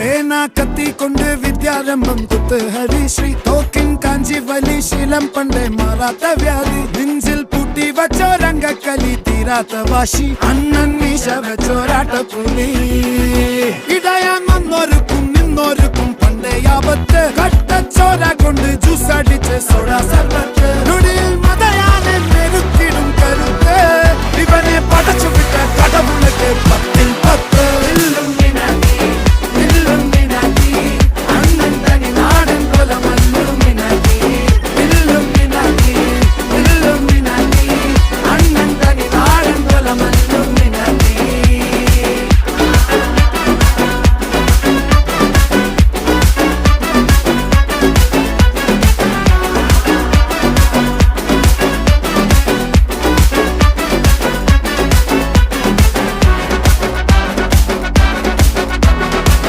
பேனா கத்தி கொண்டு வித்யாரம்பம் குத்து ஹரிஸ்ரீ தோக்கின் காஞ்சி வலி சீலம் பண்டை மாறாத வியாதி நெஞ்சில் பூட்டி வச்சோ ரங்க கலி தீராத வாஷி அண்ணன் மீச வச்சோராட்ட புலி இடை